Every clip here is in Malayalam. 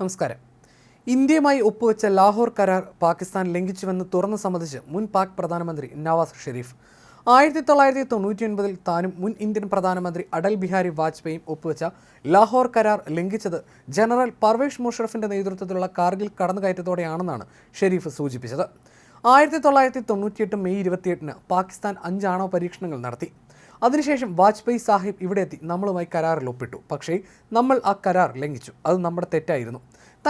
നമസ്കാരം. ഇന്ത്യയുമായി ഒപ്പുവെച്ച ലാഹോർ കരാർ പാകിസ്ഥാൻ ലംഘിച്ചുവെന്ന് തുറന്നു സമ്മതിച്ച് മുൻ പാക് പ്രധാനമന്ത്രി നവാസ് ഷെരീഫ്. ആയിരത്തി തൊള്ളായിരത്തി തൊണ്ണൂറ്റി ഒൻപതിൽ താനും മുൻ ഇന്ത്യൻ പ്രധാനമന്ത്രി അടൽ ബിഹാരി വാജ്പേയിയും ഒപ്പുവെച്ച ലാഹോർ കരാർ ലംഘിച്ചത് ജനറൽ പർവേഷ് മുഷറഫിന്റെ നേതൃത്വത്തിലുള്ള കാർഗിൽ കടന്നുകയറ്റത്തോടെയാണെന്നാണ് ഷെരീഫ് സൂചിപ്പിച്ചത്. ആയിരത്തി തൊള്ളായിരത്തി തൊണ്ണൂറ്റിയെട്ട് മെയ് ഇരുപത്തിയെട്ടിന് പാകിസ്ഥാൻ അഞ്ച് ആണവ പരീക്ഷണങ്ങൾ നടത്തി. അതിനുശേഷം വാജ്പേയി സാഹിബ് ഇവിടെ എത്തി. നമ്മളുമായി കരാറിൽ ഒപ്പിട്ടു. പക്ഷേ നമ്മൾ ആ കരാർ ലംഘിച്ചു. അത് നമ്മുടെ തെറ്റായിരുന്നു.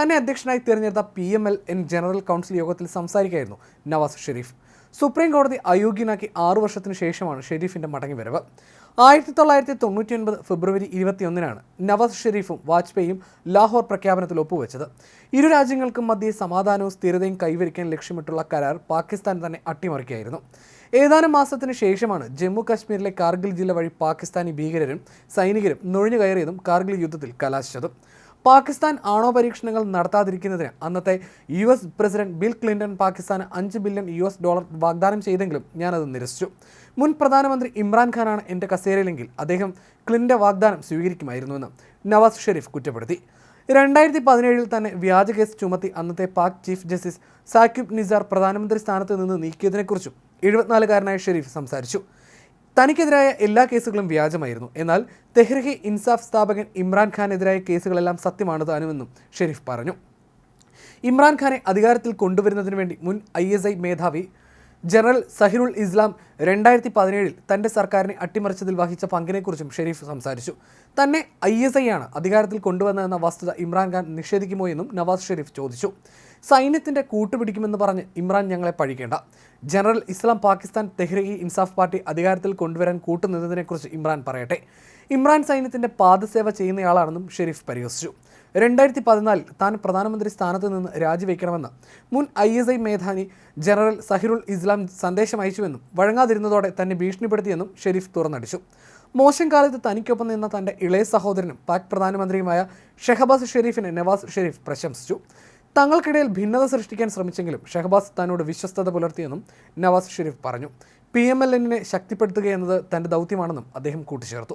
തന്നെ അധ്യക്ഷനായി തിരഞ്ഞെടുത്ത P M L N general council യോഗത്തിൽ സംസാരിക്കുകയായിരുന്നു നവാസ് ഷെരീഫ്. സുപ്രീം കോടതി അയോഗ്യനാക്കി ആറു വർഷത്തിന് ശേഷമാണ് ഷെരീഫിന്റെ മടങ്ങിവരവ്. ആയിരത്തി തൊള്ളായിരത്തി തൊണ്ണൂറ്റി ഒൻപത് ഫെബ്രുവരി ഇരുപത്തിയൊന്നിനാണ് നവാസ് ഷെരീഫും വാജ്പേയിയും ലാഹോർ പ്രഖ്യാപനത്തിൽ ഒപ്പുവെച്ചത്. ഇരു രാജ്യങ്ങൾക്കും മധ്യേ സമാധാനവും സ്ഥിരതയും കൈവരിക്കാൻ ലക്ഷ്യമിട്ടുള്ള കരാർ പാകിസ്ഥാൻ തന്നെ അട്ടിമറിക്കുകയായിരുന്നു. ഏതാനും മാസത്തിന് ശേഷമാണ് ജമ്മു കാശ്മീരിലെ കാർഗിൽ ജില്ല വഴി പാകിസ്ഥാനി ഭീകരരും സൈനികരും നുഴഞ്ഞു കയറിയതും കാർഗിൽ യുദ്ധത്തിൽ കലാശിച്ചതും. പാകിസ്ഥാൻ ആണോ പരീക്ഷണങ്ങൾ നടത്താതിരിക്കുന്നതിന് അന്നത്തെ U S president Bill Clinton പാകിസ്ഥാന് അഞ്ച് ബില്യൺ യു എസ് ഡോളർ വാഗ്ദാനം ചെയ്തെങ്കിലും ഞാനത് നിരസിച്ചു. മുൻ പ്രധാനമന്ത്രി ഇമ്രാൻഖാനാണ് എന്റെ കസേരയിലെങ്കിൽ അദ്ദേഹം ക്ലിന്റെ വാഗ്ദാനം സ്വീകരിക്കുമായിരുന്നുവെന്ന് നവാസ് ഷെരീഫ് കുറ്റപ്പെടുത്തി. രണ്ടായിരത്തി പതിനേഴിൽ തന്നെ വ്യാജ കേസ് ചുമത്തി അന്നത്തെ പാക് ചീഫ് ജസ്റ്റിസ് സാക്യുബ് നിസാർ പ്രധാനമന്ത്രി സ്ഥാനത്ത് നിന്ന് നീക്കിയതിനെക്കുറിച്ചും എഴുപത്തിനാലുകാരനായ ഷെരീഫ് സംസാരിച്ചു. തനിക്കെതിരായ എല്ലാ കേസുകളും വ്യാജമായിരുന്നു. എന്നാൽ തെഹ്രഹി ഇൻസാഫ് സ്ഥാപകൻ ഇമ്രാൻഖാനെതിരായ കേസുകളെല്ലാം സത്യമാണ് താനുമെന്നും ഷെരീഫ് പറഞ്ഞു. ഇമ്രാൻഖാനെ അധികാരത്തിൽ കൊണ്ടുവരുന്നതിന് വേണ്ടി മുൻ ഐ മേധാവി ജനറൽ സഹിറുൽ ഇസ്ലാം രണ്ടായിരത്തി പതിനേഴിൽ തന്റെ സർക്കാരിനെ അട്ടിമറിച്ചതിൽ വഹിച്ച പങ്കിനെക്കുറിച്ചും ഷെരീഫ് സംസാരിച്ചു. തന്നെ ഐ എസ് ഐ ആണ് അധികാരത്തിൽ കൊണ്ടുവന്നതെന്ന വസ്തുത ഇമ്രാൻഖാൻ നിഷേധിക്കുമോ എന്നും നവാസ് ഷെരീഫ് ചോദിച്ചു. സൈന്യത്തിന്റെ കൂട്ടുപിടിക്കുമെന്ന് പറഞ്ഞ് ഇമ്രാൻ ഞങ്ങളെ പഴിക്കേണ്ട. ജനറൽ ഇസ്ലാം പാകിസ്ഥാൻ തെഹ്രീ ഇൻസാഫ് പാർട്ടി അധികാരത്തിൽ കൊണ്ടുവരാൻ കൂട്ടുനിന്നതിനെക്കുറിച്ച് ഇമ്രാൻ പറയട്ടെ. ഇമ്രാൻ സൈന്യത്തിന്റെ പാദസേവ ചെയ്യുന്നയാളാണെന്നും ഷെരീഫ് പരിഹസിച്ചു. രണ്ടായിരത്തി പതിനാലിൽ താൻ പ്രധാനമന്ത്രി സ്ഥാനത്ത് നിന്ന് രാജിവെക്കണമെന്ന് മുൻ ഐ എസ് ഐ മേധാവി ജനറൽ സഹിറുൽ ഇസ്ലാം സന്ദേശം അയച്ചുവെന്നും വഴങ്ങാതിരുന്നതോടെ തന്നെ ഭീഷണിപ്പെടുത്തിയെന്നും ഷെരീഫ് തുറന്നടിച്ചു. മോശം കാലത്ത് തനിക്കൊപ്പം നിന്ന തന്റെ ഇളയ സഹോദരനും പാക് പ്രധാനമന്ത്രിയുമായ ഷെഹബാസ് ഷെരീഫിനെ നവാസ് ഷെരീഫ് പ്രശംസിച്ചു. തങ്ങൾക്കിടയിൽ ഭിന്നത സൃഷ്ടിക്കാൻ ശ്രമിച്ചെങ്കിലും ഷെഹബാസ് തന്നോട് വിശ്വസ്തത പുലർത്തിയെന്നും നവാസ് ഷെരീഫ് പറഞ്ഞു. പി എം എൽ എന്നിനെ ശക്തിപ്പെടുത്തുക എന്നത് തന്റെ ദൗത്യമാണെന്നും അദ്ദേഹം കൂട്ടിച്ചേർത്തു.